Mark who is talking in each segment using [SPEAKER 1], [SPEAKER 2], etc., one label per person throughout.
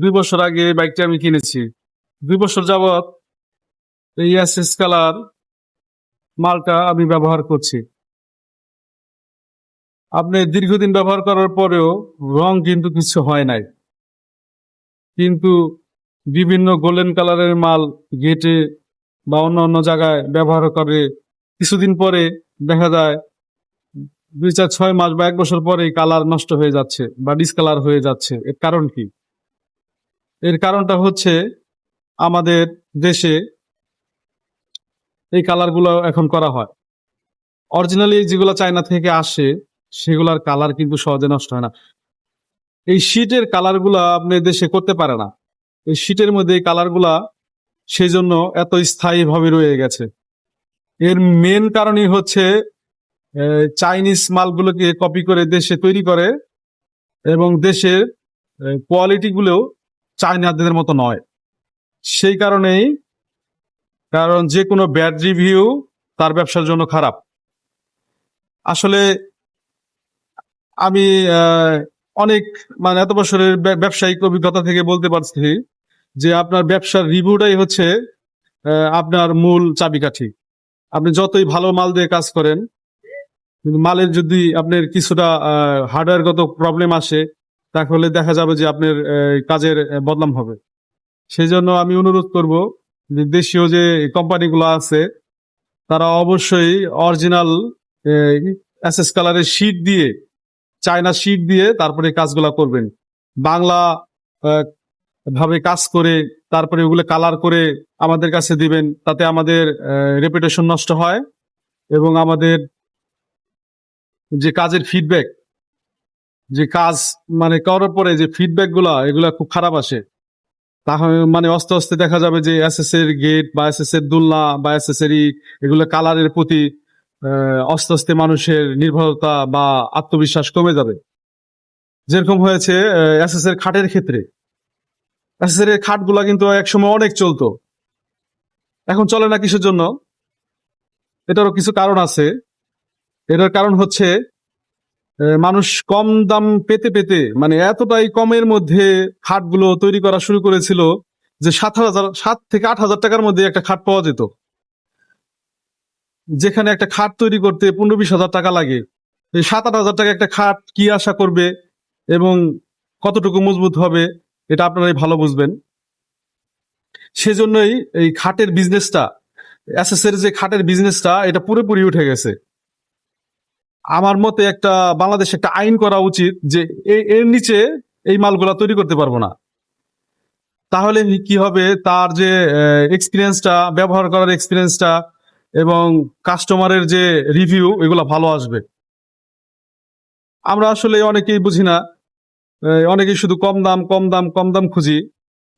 [SPEAKER 1] দুই বছর আগে বাইকটা আমি কিনেছি। দুই বছর যাবত এই কালার মালটা আমি ব্যবহার করছি। আপনি দীর্ঘদিন ব্যবহার করার পরেও রং কিন্তু কিছু হয় নাই। কিন্তু বিভিন্ন গোল্ডেন কালারের মাল গেটে বা অন্য অন্য জায়গায় ব্যবহার করে কিছুদিন পরে দেখা যায় দুই চার ছয় মাস বা এক বছর পরে কালার নষ্ট হয়ে যাচ্ছে বা ডিসকালার হয়ে যাচ্ছে। এর কারণ কি? এর কারণটা হচ্ছে আমাদের দেশে এই কালারগুলো এখন করা হয়। অরিজিনালি যেগুলো চায়না থেকে আসে, সেগুলার কালার কিন্তু সহজে নষ্ট হয় না। এই শীটের কালারগুলো আপনি দেশে করতে পারে না। এই শীটের মধ্যে এই কালারগুলা সেই জন্য এত স্থায়ীভাবে রয়ে গেছে। এর মেন কারণই হচ্ছে চাইনিজ মালগুলোকে কপি করে দেশে তৈরি করে এবং দেশের কোয়ালিটি চাইনাদের মতো নয়। সেই কারণেই কারণ যে কোনো ব্যাড রিভিউ তার ব্যবসার জন্য খারাপ। আসলে আমি অনেক মানে এত বছরের ব্য- ব্যবসায়িক অভিজ্ঞতা থেকে বলতে পারছি যে আপনার ব্যবসার রিভিউটাই হচ্ছে আপনার মূল চাবিকাঠি। আপনি যতই ভালো মাল দিয়ে কাজ করেন মালের যদি আপনার কিছুটা হার্ডওয়্যারগত প্রবলেম আসে তাহলে দেখা যাবে যে আপনার কাজের বদনাম হবে। সেই জন্য আমি অনুরোধ করব দেশীয় যে কোম্পানিগুলো আছে, তারা অবশ্যই অরিজিনাল এসএস কালারের শীট দিয়ে, চায়না শীট দিয়ে তারপরে কাজগুলা করবেন। বাংলা ভাবে কাজ করে, তারপরে ওগুলো কালার করে আমাদের কাছে দিবেন, তাতে আমাদের রেপুটেশন নষ্ট হয় এবং আমাদের যে কাজের ফিডব্যাক যে কাজ মানে করার পরে যে ফিডব্যাকগুলা, এগুলা খুব খারাপ আসে। তাহলে মানে আস্তে আস্তে দেখা যাবে যে এসএস এর গেট বা এসএস এর দুলনা বা এসএস এর এগুলো কালারের প্রতি আস্তে আস্তে মানুষের নির্ভরতা বা আত্মবিশ্বাস কমে যাবে। যেরকম হয়েছে এসএস এর খাটের ক্ষেত্রে। এসএস এর খাটগুলা কিন্তু একসময় অনেক চলতো। এখন চলে না কিসের জন্য? এটারও কিছু কারণ আছে। এটার কারণ হচ্ছে মানুষ কম দাম পেতে পেতে মানে এতটাই কমের মধ্যে খাটগুলো তৈরি করা শুরু করেছিল যে সাত হাজার, সাত থেকে আট হাজার টাকার মধ্যে একটা খাট পাওয়া যেত। যেখানে একটা খাট তৈরি করতে পনেরো বিশ হাজার টাকা লাগে। সাত আট হাজার টাকা একটা খাট কি আশা করবে এবং কতটুকু মজবুত হবে, এটা আপনারাই ভালো বুঝবেন। সেজন্যই এই খাটের বিজনেসটা এসএসের যে খাটের বিজনেসটা এটা পুরোপুরি উঠে গেছে। আমার মতে একটা বাংলাদেশে একটা আইন করা উচিত যে এর নিচে এই মালগুলা তৈরি করতে পারব না। তাহলে কি হবে? তার যে এক্সপিরিয়েন্সটা ব্যবহার করার এক্সপিরিয়েন্সটা এবং কাস্টমারের যে রিভিউ এগুলা ভালো আসবে। আমরা আসলে অনেকেই বুঝি না অনেকেই শুধু কম দাম কম দাম কম দাম খুঁজি।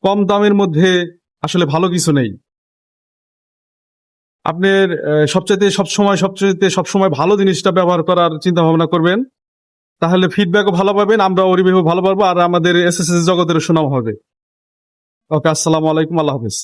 [SPEAKER 1] কম দামের মধ্যে আসলে ভালো কিছু নেই। আপনার সবচাইতে সবসময় সবচাইতে সবসময় ভালো জিনিসটা ব্যবহার করার চিন্তা ভাবনা করবেন। তাহলে ফিডব্যাকও ভালো পাবেন আমরা রিভিউ ভালো পাবো আর আমাদের এস জগতের সুনাম হবে। ওকে, আসসালামু আলাইকুম, আল্লাহ হাফিজ।